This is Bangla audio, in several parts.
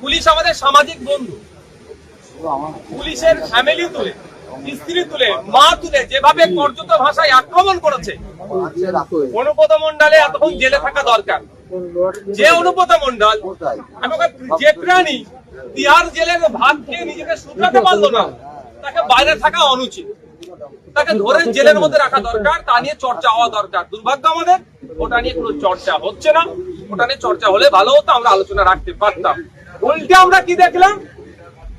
পুলিশ আমাদের সামাজিক বন্ধু। পুলিশের ফ্যামিলি তুলে, স্ত্রী তুলে, মা তুলে, যেভাবে কর্যত ভাষায় আক্রমণ করেছে মন্ডলে এতক্ষণ জেলে থাকা দরকার। যে মন্ডল যে প্রাণী তিহার জেলের ভাত খেয়ে নিজেকে শুধরাতে পারল না, তাকে বাইরে থাকা অনুচিত। তাকে ধরে জেলের মধ্যে রাখা দরকার, তা নিয়ে চর্চা হওয়া দরকার। দুর্ভাগ্য আমাদের, ওটা নিয়ে কোনো চর্চা হচ্ছে না। ওটা নিয়ে চর্চা হলে ভালো হতো, আমরা আলোচনা রাখতে পারতাম। উল্টে আমরা কি দেখলাম?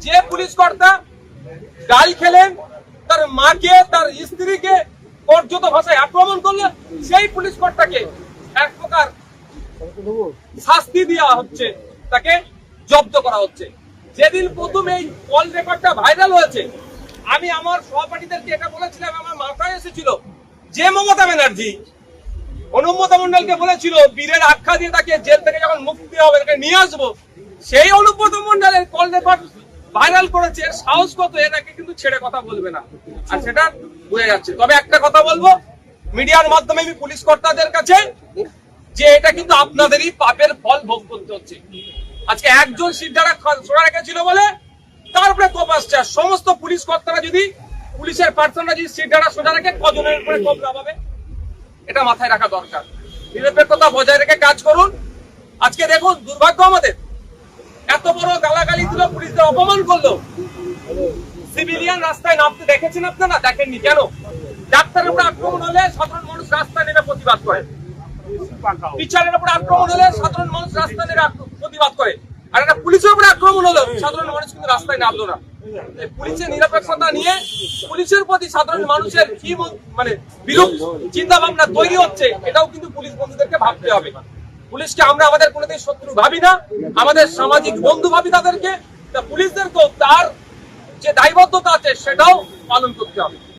যে পুলিশ কর্তা গাল খেলেন তার মাকে, তার স্ত্রীকে পর্যত ভাষায় আক্রমণ করলে সেই পুলিশ কর্তাকে এক প্রকার শাস্তি দেওয়া হচ্ছে, তাকে জব্দ করা হচ্ছে। যেদিন প্রথম এই কল রেকর্ডটা ভাইরাল হয়েছে, আমি আমার সহপাঠীদেরকে এটা বলেছিলাম, আমার মাথায় এসেছিল যে মমতা ব্যানার্জি অনুমতা মন্ডলকে বলেছিল, বীরের আখ্যা দিয়ে তাকে জেল থেকে যখন মুক্তি হবে, তাকে নিয়ে আসব। সেই অনুব্রত মন্ডলের কল রেকর্ড ভাইরাল করেছে সাহস কত এটাকে কিন্তু ছেড়ে কথা বলবে না। আর সেটা বোঝা যাচ্ছে। তবে একটা কথা বলব, মিডিয়ার মাধ্যমে আমি পুলিশ কর্তাদের কাছে যে এটা কিন্তু আপনাদেরই পাপের ফল ভোগ করতে হচ্ছে। আজকে একজন সোনা রেখেছিল বলে, তারপরে কোপ আসছে সমস্ত পুলিশ কর্তারা যদি পুলিশের পার্সনরা যদি সিদ্ধারা সোজা রেখে কজনের উপরে কোপ নামাবে এটা মাথায় রাখা দরকার। নিরপেক্ষতা বজায় রেখে কাজ করুন। আজকে দেখুন, দুর্ভাগ্য আমাদের। এত বড় গালাগালি দিল, পুলিশদের অপমান করল। সিভিলিয়ান রাস্তায় নামতে দেখেছেন আপনারা? দেখেননি কেন? ডাক্তারের উপর আক্রমণ হলে সাধারণ মানুষ রাস্তায় নেমে প্রতিবাদ করে। টিচারের উপর আক্রমণ হলে সাধারণ মানুষ রাস্তায় নেমে প্রতিবাদ করে। আর একটা পুলিশের উপর আক্রমণ হলো, সাধারণ মানুষ কিন্তু রাস্তায় নামলো না। পুলিশের নিরপেক্ষতা নিয়ে পুলিশের প্রতি সাধারণ মানুষের কি মানে বিরূপ চিন্তা ভাবনা তৈরি হচ্ছে, এটাও কিন্তু পুলিশ বন্ধুদেরকে ভাবতে হবে। পুলিশকে আমরা আমাদের কোনোদিন শত্রু ভাবি না, আমাদের সামাজিক বন্ধু ভাবি তাদেরকে। তা পুলিশদেরকেও তার যে দায়বদ্ধতা আছে, সেটাও পালন করতে হবে।